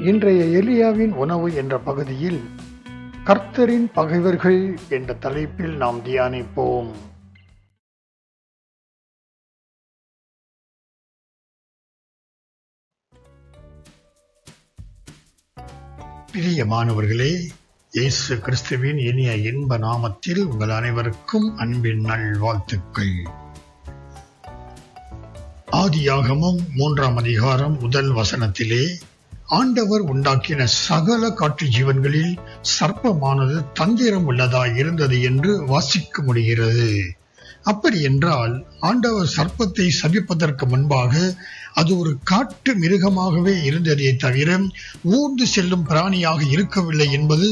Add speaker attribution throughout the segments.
Speaker 1: இன்றைய எலியாவின் உணவு என்ற பகுதியில் கர்த்தரின் பகைவர்கள் என்ற தலைப்பில் நாம் தியானிப்போம். பிரியமானவர்களே இயேசு கிறிஸ்துவின் இனிய இன்ப நாமத்தில் உங்கள் அனைவருக்கும் அன்பின் நல்வாழ்த்துக்கள். ஆதியாகமும் மூன்றாம் அதிகாரம் முதல் வசனத்திலே ஆண்டவர் உண்டாக்கின சகல காட்டு ஜீவன்களில் சர்ப்பமானது தந்திரம் உள்ளதாய் இருந்தது என்று வாசிக்க முடிகிறது. அப்படி என்றால் ஆண்டவர் சர்ப்பத்தை சபிப்பதற்கு முன்பாக அது ஒரு காட்டு மிருகமாகவே இருந்ததே தவிர ஊர்ந்து செல்லும் பிராணியாக இருக்கவில்லை என்பது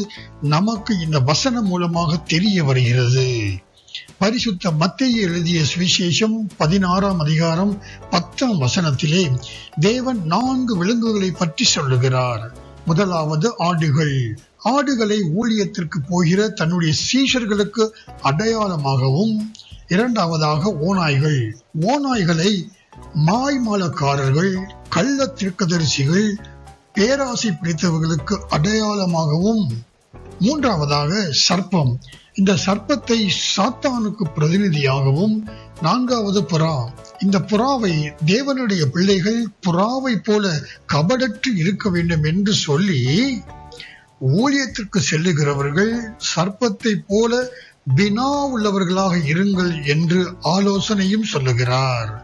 Speaker 1: நமக்கு இந்த வசனம் மூலமாக தெரிய வருகிறது. பரிசுத்த மத்திய எழுதிய சுவிசேஷம் பதினாறாம் அதிகாரம் பத்தாம் வசனத்திலே தேவன் நான்கு விலங்குகளை பற்றி சொல்லுகிறார். முதலாவது ஆடுகள். ஆடுகளை ஊழியத்திற்கு போகிற தன்னுடைய சீஷர்களுக்கு அடையாளமாகவும் இரண்டாவதாக ஓநாய்கள். ஓநாய்களை மாய்மாலக்காரர்கள் கள்ள திருக்கதரிசிகள் பேராசை பிடித்தவர்களுக்கு அடையாளமாகவும் மூன்றாவதாக சர்ப்பம். இந்த சர்ப்பத்தை சாத்தானுக்கு பிரதிநிதியாகவும் நான்காவது புறா. இந்த புறாவை தேவனுடைய பிள்ளைகள் புறாவை போல கபடற்று இருக்க வேண்டும் என்று சொல்லி ஊழியத்திற்கு செல்லுகிறவர்கள் சர்ப்பத்தை போல வினா உள்ளவர்களாக இருங்கள் என்று ஆலோசனையும் சொல்லுகிறார்.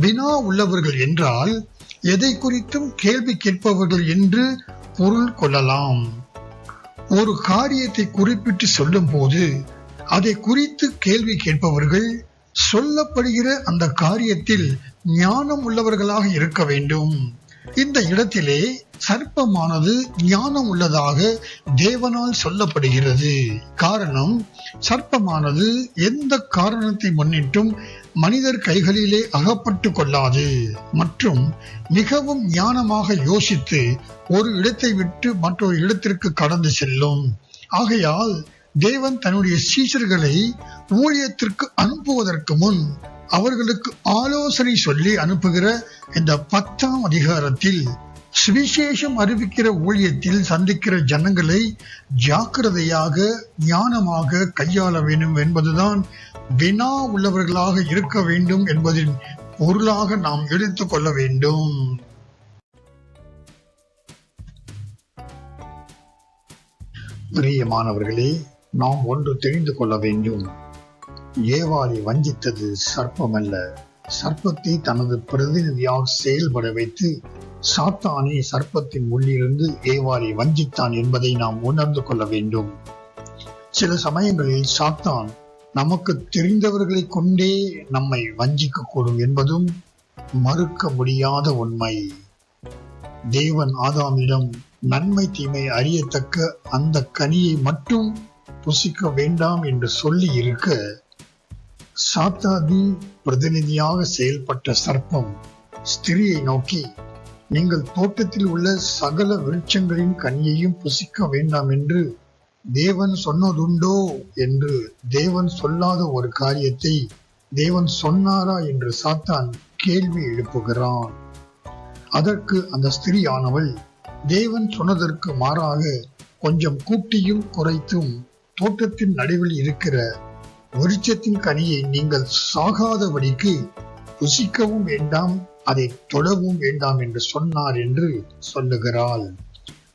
Speaker 1: பினா உள்ளவர்கள் என்றால் எதை குறித்தும் கேள்வி கேட்பவர்கள் என்று பொருள் கொள்ளலாம். ஒரு காரியத்தை குறிப்பிட்டு சொல்லும் போது அதை குறித்து கேள்வி கேட்பவர்கள் சொல்லப்படுகிற அந்த காரியத்தில் ஞானம் உள்ளவர்களாக இருக்க வேண்டும். இந்த இடத்திலே சர்ப்பமானது ஞானம் உள்ளதாக தேவனால் சொல்லப்படுகிறது. காரணம் சர்ப்பமானது எந்த காரணத்தை முன்னிட்டும் மனிதர் கைகளிலே அகப்பட்டு கொள்ளாது மற்றும் மிகவும் ஞானமாக யோசித்து ஒரு இடத்தை விட்டு மற்றொரு இடத்திற்கு கடந்து செல்லும். ஆகையால் தேவன் தன்னுடைய சீசர்களை ஊழியத்திற்கு அனுப்புவதற்கு முன் அவர்களுக்கு ஆலோசனை சொல்லி அனுப்புகிற இந்த பத்தாம் அதிகாரத்தில் சுவிசேஷம் அறிவிக்கிற ஊழியத்தில் சந்திக்கிற ஜனங்களை ஜாக்கிரதையாக ஞானமாக கையாள வேண்டும் என்பதுதான் வினா உள்ளவர்களாக இருக்க வேண்டும் என்பதின் பொருளாக நாம் எடுத்துக் கொள்ள வேண்டும். பிரியமானவர்களே நாம் ஒன்று தெரிந்து கொள்ள வேண்டும். ஏவாளி வஞ்சித்தது சர்ப்பமல்ல. சர்ப்பத்தை தனது பிரதிநிதியால் செயல்பட வைத்து சாத்தானே சர்ப்பத்தின் உள்ளிருந்து ஏவாளை வஞ்சித்தான் என்பதை நாம் உணர்ந்து கொள்ள வேண்டும். சில சமயங்களில் சாத்தான் நமக்கு தெரிந்தவர்களை கொண்டே நம்மை வஞ்சிக்க கூடும் என்பதும் மறுக்க முடியாத உண்மை. தேவன் ஆதாமிடம் நன்மை தீமை அறியத்தக்க அந்த கனியை மட்டும் புசிக்க வேண்டாம் என்று சொல்லி இருக்க சாத்தாதி பிரதிநிதியாக செயல்பட்ட சர்ப்பம் ஸ்திரியை நோக்கி நீங்கள் தோட்டத்தில் உள்ள சகல விருட்சங்களின் கனியையும் புசிக்க வேண்டாம் என்று தேவன் சொன்னதுண்டோ? என்று தேவன் சொல்லாத ஒரு காரியத்தை தேவன் சொன்னாரா என்று சாத்தான் கேள்வி எழுப்புகிறான். அதற்கு அந்த ஸ்திரியானவள் தேவன் சொன்னதற்கு மாறாக கொஞ்சம் கூட்டியும் குறைத்தும் தோட்டத்தின் நடுவில் இருக்கிற விருட்சத்தின் கனியை நீங்கள் சாகாதபடிக்கு புசிக்கவும் வேண்டாம் அதை தொடவும் வேண்டாம் என்று சொன்னார் என்று சொல்லுகிறாள்.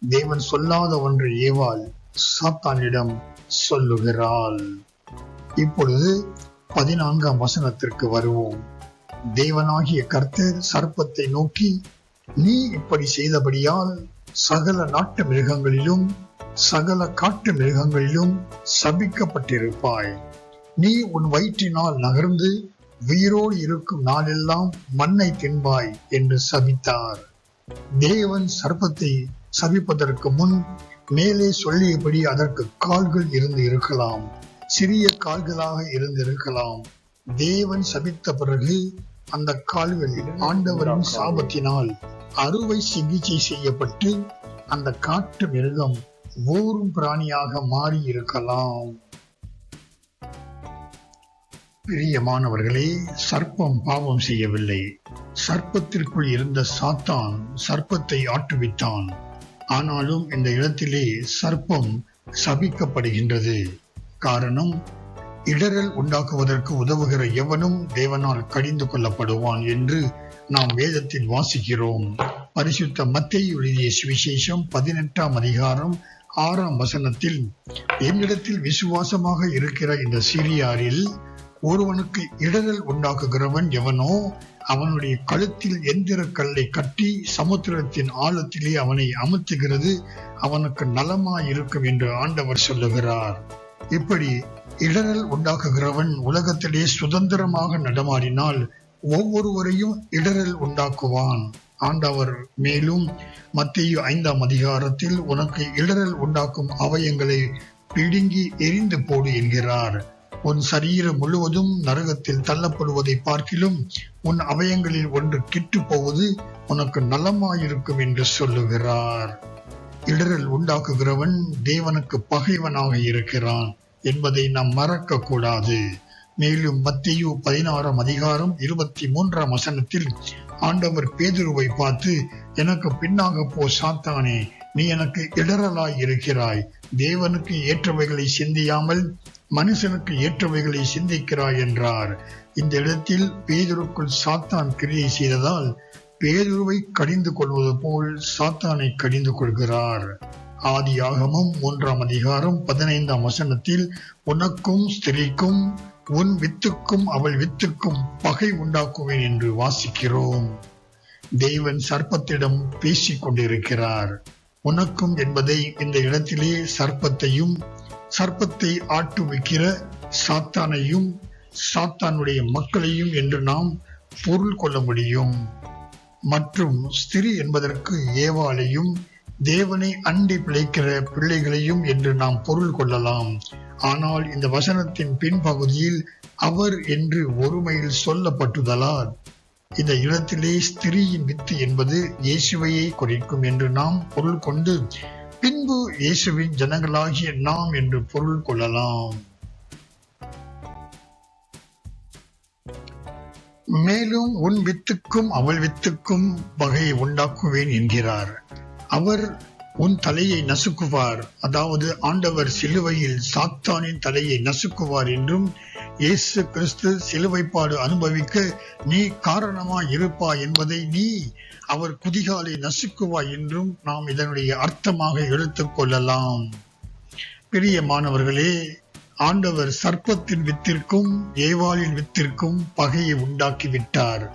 Speaker 1: தேவன் சொல்லாத ஒன்று ஏவாள் சாத்தானிடம் சொல்லுகிறாள். இப்பொழுது பதினான்காம் வசனத்திற்கு வருவோம். தேவனாகிய கர்த்தர் சர்ப்பத்தை நோக்கி நீ இப்படி செய்தபடியால் சகல நாட்டு மிருகங்களிலும் சகல காட்டு மிருகங்களிலும் சபிக்கப்பட்டிருப்பாய். நீ உன் வயிற்றினால் நகர்ந்து உயிரோடு இருக்கும் நாளெல்லாம் மண்ணை தின்பாய் என்று சபித்தார். தேவன் சர்ப்பத்தை சபிப்பதற்கு முன் மேலே சொல்லியபடி அதற்கு கால்கள் இருந்து இருக்கலாம். சிறிய கால்களாக இருந்திருக்கலாம் தேவன் சபித்த பிறகு அந்த கால்கள் ஆண்டவரின் சாபத்தினால் அறுவை சிகிச்சை செய்யப்பட்டு அந்த காட்டு மிருகம் ஊரும் பிராணியாக மாறி இருக்கலாம். பிரியமானவர்களே சர்ப்பம் பாவம் செய்யவில்லை. சர்ப்பத்திற்குள் இருந்த சாத்தான் சர்ப்பத்தை ஆட்டுவித்தான் ஆனாலும் இந்த இடத்திலே சர்ப்பம் சபிக்கப்படுகின்றது. காரணம் இடரல் உண்டாக்குவதற்கு உதவுகிற எவனும் தேவனால் கடிந்து கொள்ளப்படுவான் என்று நாம் வேதத்தில் வாசிக்கிறோம். பரிசுத்த மத்தேயு எழுதிய சுவிசேஷம் பதினெட்டாம் அதிகாரம் ஆறாம் வசனத்தில் என்னிடத்தில் விசுவாசமாக இருக்கிற இந்த சிறியாரில் ஒருவனுக்கு இடரல் உண்டாக்குகிறவன் எவனோ அவனுடைய கழுத்தில் எந்திர கல்லை கட்டி சமுத்திரத்தின் ஆழத்திலே அவனை அமுத்துகிறது அவனுக்கு நலமாய் இருக்கும் என்று ஆண்டவர் சொல்லுகிறார். இப்படி இடரல் உண்டாக்குகிறவன் உலகத்திலே சுதந்திரமாக நடமாடினால் ஒவ்வொருவரையும் இடரல் உண்டாக்குவான். ஆண்டவர் மேலும் மத்திய ஐந்தாம் அதிகாரத்தில் உனக்கு இடரல் உண்டாக்கும் அவயங்களை பிடுங்கி எரிந்து போடு என்கிறார். உன் சரீரம் முழுவதும் நரகத்தில் தள்ளப்படுவதை பார்க்கிலும் உன் அவயங்களில் ஒன்று கிட்டு போவது உனக்கு நலமாயிருக்கும் என்று சொல்லுகிறார். இடரல் உண்டாக்குகிறவன் தேவனுக்கு பகைவனாக இருக்கிறான் என்பதை நாம் மறக்க கூடாது மேலும் மத்தியு பதினாறாம் அதிகாரம் இருபத்தி மூன்றாம் வசனத்தில் ஆண்டவர் பேதுருவை பார்த்து எனக்கு பின்னாக போ சாத்தானே நீ எனக்கு இடரலாய் இருக்கிறாய். தேவனுக்கு ஏற்றவைகளை சிந்தியாமல் மனுஷனுக்கு ஏற்றவைகளை சிந்திக்கிறாய் என்றார். இந்த இடத்தில் பேதுருக்குள் சாத்தான் கிரியை செய்ததால் பேதுருவை கடிந்து கொள்வது போல் சாத்தானை கடிந்து கொள்கிறார். ஆதி ஆகமும் மூன்றாம் அதிகாரம் பதினைந்தாம் வசனத்தில் உனக்கும் ஸ்திரீக்கும் உன் வித்துக்கும் அவள் வித்துக்கும் பகை உண்டாக்குவேன் என்று வாசிக்கிறோம். தேவன் சர்ப்பத்திடம் பேசிக் கொண்டிருக்கிறார். உனக்கும் என்பதை இந்த இடத்திலே சர்ப்பத்தையும் சர்ப்பத்தை ஆட்டுவிக்கிற சாத்தானையும் சாத்தானுடைய மக்களையும் என்று நாம் பொருள் கொள்ள முடியும். மற்றும் ஸ்திரி என்பதற்கு ஏவாளையும் தேவனை அண்டி பிழைக்கிற பிள்ளைகளையும் என்று நாம் பொருள் கொள்ளலாம். ஆனால் இந்த வசனத்தின் பின்பகுதியில் அவர் என்று ஒருமையில் சொல்லப்பட்டுதலால் இந்த இடத்திலே ஸ்திரீயின் வித்து என்பது இயேசுவையை குறிக்கும் என்று நாம் பொருள் கொண்டு பின்பு இயேசுவின் ஜனங்களாகிய நாம் என்று பொருள் கொள்ளலாம். மேலும் உன் வித்துக்கும் அவள் வித்துக்கும் வகையை உண்டாக்குவேன் என்கிறார். அவர் உன் தலையை நசுக்குவார். அதாவது ஆண்டவர் சிலுவையில் சாத்தானின் தலையை நசுக்குவார் என்றும் இயேசு கிறிஸ்து சிலுவைப்பாடு அனுபவிக்க நீ காரணமா இருப்பாய் என்பதை நீ அவர் குதிகாலை நசுக்குவாய் என்றும் நாம் இதனுடைய அர்த்தமாக எடுத்துக்கொள்ளலாம் பெரிய மாணவர்களே ஆண்டவர் சர்ப்பத்தின் வித்திற்கும் ஏவாளின் வித்திற்கும் பகையை உண்டாக்கிவிட்டார்.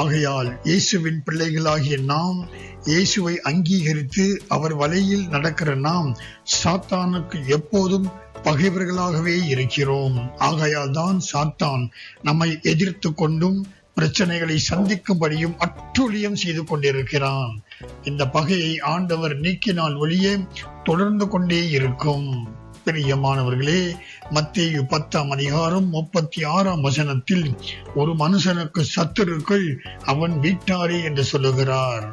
Speaker 1: ஆகையால் இயேசுவின் பிள்ளைகளாகிய நாம் இயேசுவை அங்கீகரித்து அவர் வலையில் நடக்கிற நாம் சாத்தானுக்கு எப்போதும் பகைவர்களாகவே இருக்கிறோம். ஆகையால் தான் சாத்தான் நம்மை எதிர்த்து கொண்டும் பிரச்சனைகளை சந்திக்கும்படியும் அட்டுழியம் செய்து கொண்டிருக்கிறான். இந்த பகையை ஆண்டவர் நீக்கினால் ஒளியே தொடர்ந்து கொண்டே இருக்கும். பிரியமானவர்களே மத்திய பத்தாம் அதிகாரம் முப்பத்தி ஆறாம் வசனத்தில் ஒரு மனுஷனுக்கு சத்துருக்கள் அவன் வீட்டாரே என்று சொல்லுகிறார்.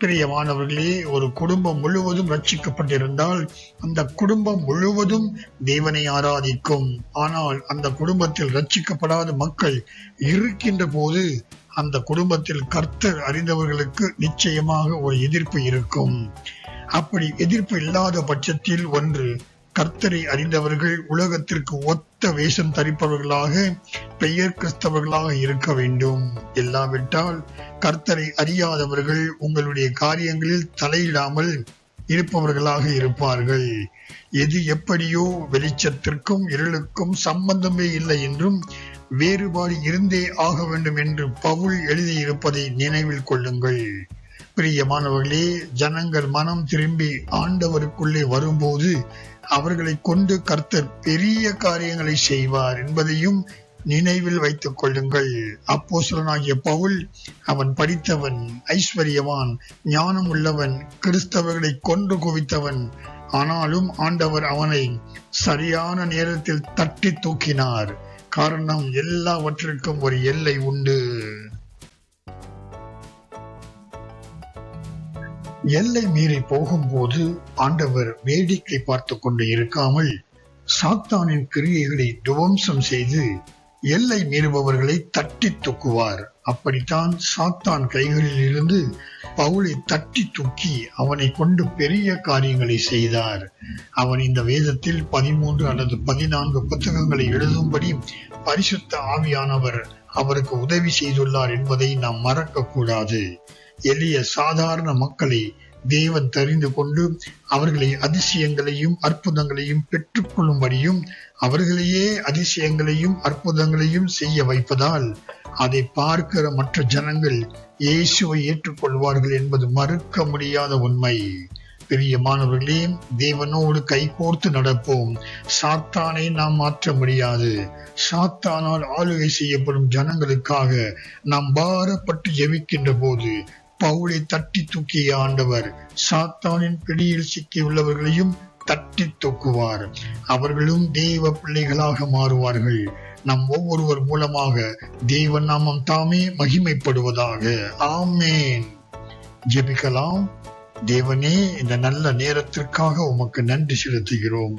Speaker 1: பிரியமானவர்களே ஒரு குடும்பம் முழுவதும் ரட்சிக்கப்பட்டிருந்தால் அந்த குடும்பம் முழுவதும் தேவனை ஆராதிக்கும். ஆனால் அந்த குடும்பத்தில் ரட்சிக்கப்படாத மக்கள் இருக்கின்ற போது அந்த குடும்பத்தில் கர்த்தர் அறிந்தவர்களுக்கு நிச்சயமாக ஒரு எதிர்ப்பு இருக்கும். அப்படி எதிர்ப்பு இல்லாத பட்சத்தில் ஒன்று கர்த்தரை அறிந்தவர்கள் உலகத்திற்கு ஒத்த வேஷம் தரிப்பவர்களாக பெயர் கிறிஸ்தவர்களாக இருக்க வேண்டும். இல்லாவிட்டால் கர்த்தரை அறியாதவர்கள் உங்களுடைய காரியங்களில் தலையிடாமல் இருப்பவர்களாக இருப்பார்கள். எது எப்படியோ வெளிச்சத்திற்கும் இருளுக்கும் சம்பந்தமே இல்லை என்றும் வேறுபாடு இருந்தே ஆக வேண்டும் என்று பவுல் எழுதியிருப்பதை நினைவில் கொள்ளுங்கள். பிரியமானவர்களே ஜனங்கள் மனம் திரும்பி ஆண்டவருக்குள்ளே வரும்போது அவர்களை கொண்டு கர்த்தர் பெரிய காரியங்களை செய்வார் என்பதையும் நினைவில் வைத்துக் கொள்ளுங்கள். அப்போஸ்தலனாகிய பவுல் அவன் படித்தவன் ஐஸ்வர்யவான் ஞானம் உள்ளவன் கிறிஸ்தவர்களை கொன்று குவித்தவன். ஆனாலும் ஆண்டவர் அவனை சரியான நேரத்தில் தட்டி தூக்கினார். காரணம் எல்லாவற்றிற்கும் ஒரு எல்லை உண்டு. எல்லை மீறி போகும்போது ஆண்டவர் வேடிக்கை பார்த்து கொண்டு இருக்காமல் சாத்தானின் கிரியைகளை துவம்சம் செய்து எல்லை மீறுபவர்களை தட்டி தூக்குவார். அப்படித்தான் சாத்தான் கைகளில் இருந்து பவுலை தட்டி தூக்கி அவனை கொண்டு பெரிய காரியங்களை செய்தார். அவன் இந்த வேதத்தில் பதிமூன்று அல்லது பதினான்கு புத்தகங்களை எழுதும்படி பரிசுத்த ஆவியானவர் அவருக்கு உதவி செய்துள்ளார் என்பதை நாம் மறக்க கூடாது எளிய சாதாரண மக்களை தேவன் தெரிந்து கொண்டு அவர்களை அதிசயங்களையும் அற்புதங்களையும் பெற்றுக்கொள்ளும்படியும் அவர்களையே அதிசயங்களையும் அற்புதங்களையும் செய்ய வைப்பதால் அதை பார்க்கிற மற்ற ஜனங்கள் இயேசுவை ஏற்றுக்கொள்வார்கள் என்பது மறுக்க முடியாத உண்மை. பிரியமானவர்களே தேவனோடு கைகோர்த்து நடப்போம். சாத்தானை நாம் மாற்ற முடியாது. சாத்தானால் ஆளுகை செய்யப்படும் ஜனங்களுக்காக நாம் பாரப்பட்டு ஜெபிக்கின்ற போது பவுலை தட்டி தூக்கிய ஆண்டவர் சாத்தானின் பிடியில் சிக்கியுள்ளவர்களையும் தட்டி தூக்குவார். அவர்களும் தெய்வ பிள்ளைகளாக மாறுவார்கள். நம் ஒவ்வொருவர் மூலமாக தெய்வ நாமம் தாமே மகிமைப்படுவதாக. ஆமேன். ஜெபிக்கலாம். தேவனே இந்த நல்ல நேரத்திற்காக உமக்கு நன்றி செலுத்துகிறோம்.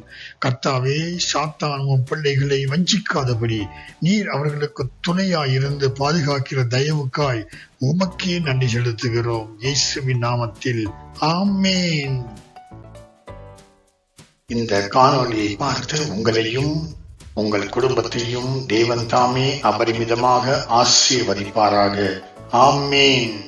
Speaker 1: கர்த்தாவே சாத்தான் உம் பிள்ளைகளை வஞ்சிக்காதபடி நீர் அவர்களுக்கு துணையாய் இருந்து பாதுகாக்கிற தயவுக்காய் உமக்கே நன்றி செலுத்துகிறோம். இயேசுவின் நாமத்தில். ஆமேன். இந்த காணொலியை பார்த்து உங்களையும் உங்கள் குடும்பத்தையும் தேவன் தாமே அபரிமிதமாக ஆசீர்வதிப்பாராக. ஆமேன்.